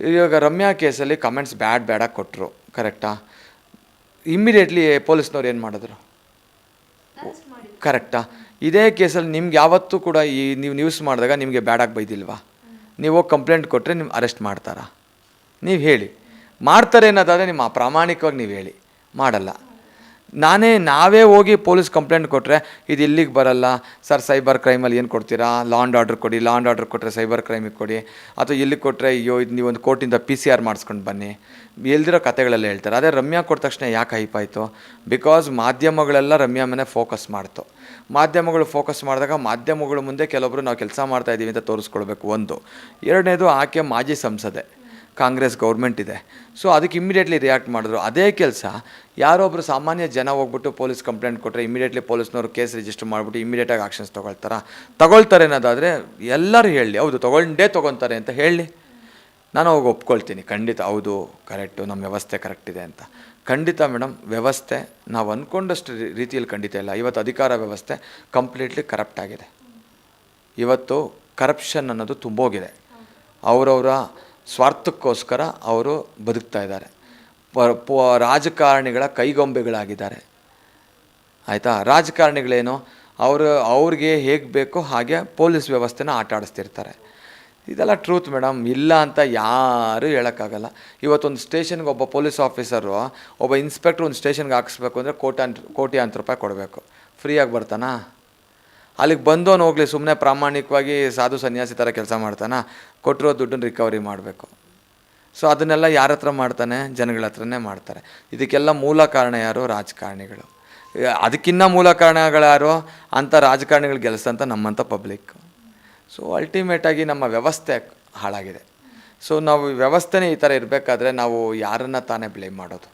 ಇವಾಗ ರಮ್ಯಾ ಕೇಸಲ್ಲಿ comments bad ಬ್ಯಾಡಾಗಿ ಕೊಟ್ಟರು ಕರೆಕ್ಟಾ ಇಮ್ಮಿಡಿಯೇಟ್ಲಿ ಪೊಲೀಸ್ನವ್ರು ಏನು ಮಾಡಿದ್ರು? ಕರೆಕ್ಟಾ ಇದೇ ಕೇಸಲ್ಲಿ ನಿಮ್ಗೆ ಯಾವತ್ತೂ ಕೂಡ ಈ ನೀವು ನ್ಯೂಸ್ ಮಾಡಿದಾಗ ನಿಮಗೆ ಬ್ಯಾಡಾಗಿ ಬೈದಿಲ್ವಾ? ನೀವು ಕಂಪ್ಲೇಂಟ್ ಕೊಟ್ಟರೆ ನಿಮ್ಮ ಅರೆಸ್ಟ್ ಮಾಡ್ತಾರಾ? ನೀವು ಹೇಳಿ. ಮಾಡ್ತಾರೆ ಅನ್ನೋದಾದರೆ ನಿಮ್ಮ ಪ್ರಾಮಾಣಿಕವಾಗಿ ನೀವು ಹೇಳಿ. ಮಾಡಲ್ಲ. ನಾನೇ, ನಾವೇ ಹೋಗಿ ಪೊಲೀಸ್ ಕಂಪ್ಲೇಂಟ್ ಕೊಟ್ಟರೆ ಇದು ಇಲ್ಲಿಗೆ ಬರಲ್ಲ. ಸರ್, ಸೈಬರ್ ಕ್ರೈಮಲ್ಲಿ ಏನು ಕೊಡ್ತೀರಾ? ಲಾಂಡ್ ಆರ್ಡ್ರ್ ಕೊಡಿ, ಲಾಂಡ್ ಆರ್ಡ್ರ್ ಕೊಟ್ಟರೆ ಸೈಬರ್ ಕ್ರೈಮಿಗೆ ಕೊಡಿ. ಅಥವಾ ಇಲ್ಲಿಗೆ ಕೊಟ್ಟರೆ ಅಯ್ಯೋ, ಇದು ನೀವು ಒಂದು ಕೋರ್ಟಿಂದ ಪಿ ಸಿ ಆರ್ ಮಾಡಿಸ್ಕೊಂಡು ಬನ್ನಿ. ಎಲ್ದಿರೋ ಕತೆಗಳೆಲ್ಲ ಹೇಳ್ತಾರೆ. ಅದೇ ರಮ್ಯಾ ಕೊಟ್ಟ ತಕ್ಷಣ ಯಾಕೆ ಹೈಪ್ ಆಯಿತು? ಬಿಕಾಸ್ ಮಾಧ್ಯಮಗಳೆಲ್ಲ ರಮ್ಯಾ ಮೇಲೆ ಫೋಕಸ್ ಮಾಡ್ತು. ಮಾಧ್ಯಮಗಳು ಫೋಕಸ್ ಮಾಡಿದಾಗ ಮಾಧ್ಯಮಗಳ ಮುಂದೆ ಕೆಲವೊಬ್ಬರು ನಾವು ಕೆಲಸ ಮಾಡ್ತಾಯಿದ್ದೀವಿ ಅಂತ ತೋರಿಸ್ಕೊಳ್ಬೇಕು ಒಂದು. ಎರಡನೇದು ಆಕೆ ಮಾಜಿ ಸಂಸದೆ. ಕಾಂಗ್ರೆಸ್ ಗೌರ್ಮೆಂಟ್ ಇದೆ. ಸೊ ಅದಕ್ಕೆ ಇಮಿಡಿಯೇಟ್ಲಿ ರಿಯಾಕ್ಟ್ ಮಾಡಿದ್ರು. ಅದೇ ಕೆಲಸ ಯಾರೊಬ್ಬರು ಸಾಮಾನ್ಯ ಜನ ಹೋಗ್ಬಿಟ್ಟು ಪೊಲೀಸ್ ಕಂಪ್ಲೇಂಟ್ ಕೊಟ್ಟರೆ ಇಮಿಡಿಯೇಟ್ಲಿ ಪೊಲೀಸ್ನವರು ಕೇಸ್ ರಿಜಿಸ್ಟರ್ ಮಾಡಿಬಿಟ್ಟು ಇಮಿಡಿಯೇಟಾಗಿ ಆಕ್ಷನ್ಸ್ ತೊಗೊಳ್ತಾರೆ? ತಗೊಳ್ತಾರೆ ಅನ್ನೋದಾದರೆ ಎಲ್ಲರೂ ಹೇಳಿ, ಹೌದು ತೊಗೊಂಡೇ ತೊಗೊತಾರೆ ಅಂತ ಹೇಳಿ. ನಾನು ಹೋಗಿ ಒಪ್ಕೊಳ್ತೀನಿ, ಖಂಡಿತ ಹೌದು ಕರೆಕ್ಟು ನಮ್ಮ ವ್ಯವಸ್ಥೆ ಕರೆಕ್ಟ್ ಇದೆ ಅಂತ. ಖಂಡಿತ ಮೇಡಮ್ ವ್ಯವಸ್ಥೆ, ನಾವು ಅಂದ್ಕೊಂಡಷ್ಟು ರೀತಿಯಲ್ಲಿ ಖಂಡಿತ ಇಲ್ಲ. ಇವತ್ತು ಅಧಿಕಾರ ವ್ಯವಸ್ಥೆ ಕಂಪ್ಲೀಟ್ಲಿ ಕರಪ್ಟ್ ಆಗಿದೆ. ಇವತ್ತು ಕರಪ್ಷನ್ ಅನ್ನೋದು ತುಂಬೋಗಿದೆ. ಅವರವರ ಸ್ವಾರ್ಥಕ್ಕೋಸ್ಕರ ಅವರು ಬದುಕ್ತಾ ಇದ್ದಾರೆ. ರಾಜಕಾರಣಿಗಳ ಕೈಗೊಂಬೆಗಳಾಗಿದ್ದಾರೆ. ಆಯಿತಾ? ರಾಜಕಾರಣಿಗಳೇನು? ಅವರು, ಅವ್ರಿಗೆ ಹೇಗೆ ಬೇಕೋ ಹಾಗೆ ಪೊಲೀಸ್ ವ್ಯವಸ್ಥೆನ ಆಟ ಆಡಿಸ್ತಿರ್ತಾರೆ. ಇದೆಲ್ಲ ಟ್ರೂತ್ ಮೇಡಮ್ ಇಲ್ಲ ಅಂತ ಯಾರೂ ಹೇಳೋಕ್ಕಾಗಲ್ಲ. ಇವತ್ತೊಂದು ಸ್ಟೇಷನ್ಗೆ ಒಬ್ಬ ಪೊಲೀಸ್ ಆಫೀಸರು ಒಬ್ಬ ಇನ್ಸ್ಪೆಕ್ಟ್ರ್ ಒಂದು ಸ್ಟೇಷನ್ಗೆ ಹಾಕಿಸ್ಬೇಕು ಅಂದರೆ ಕೋಟ್ಯಾಂತ ಕೋಟ್ಯಾಂತರ ರೂಪಾಯಿ ಕೊಡಬೇಕು. ಫ್ರೀಯಾಗಿ ಬರ್ತಾನಾ? ಅಲ್ಲಿಗೆ ಬಂದವನು ಹೋಗಲಿ ಸುಮ್ಮನೆ ಪ್ರಾಮಾಣಿಕವಾಗಿ ಸಾಧು ಸನ್ಯಾಸಿ ಥರ ಕೆಲಸ ಮಾಡ್ತಾನೆ? ಕೊಟ್ಟಿರೋ ದುಡ್ಡನ್ನು ರಿಕವರಿ ಮಾಡಬೇಕು. ಸೊ ಅದನ್ನೆಲ್ಲ ಯಾರ ಹತ್ರ ಮಾಡ್ತಾನೆ? ಜನಗಳ ಹತ್ರನೇ ಮಾಡ್ತಾರೆ. ಇದಕ್ಕೆಲ್ಲ ಮೂಲ ಕಾರಣ ಯಾರು? ರಾಜಕಾರಣಿಗಳು. ಅದಕ್ಕಿನ್ನ ಮೂಲ ಕಾರಣಗಳ್ಯಾರು ಅಂಥ ರಾಜಕಾರಣಿಗಳು ಗೆಲ್ಸಂತ ನಮ್ಮಂಥ ಪಬ್ಲಿಕ್ ಸೊ ಅಲ್ಟಿಮೇಟಾಗಿ ನಮ್ಮ ವ್ಯವಸ್ಥೆ ಹಾಳಾಗಿದೆ. ಸೊ ನಾವು ವ್ಯವಸ್ಥೆನೇ ಈ ಥರ ಇರಬೇಕಾದ್ರೆ ನಾವು ಯಾರನ್ನ ತಾನೇ ಬ್ಲೇಮ್ ಮಾಡೋದು?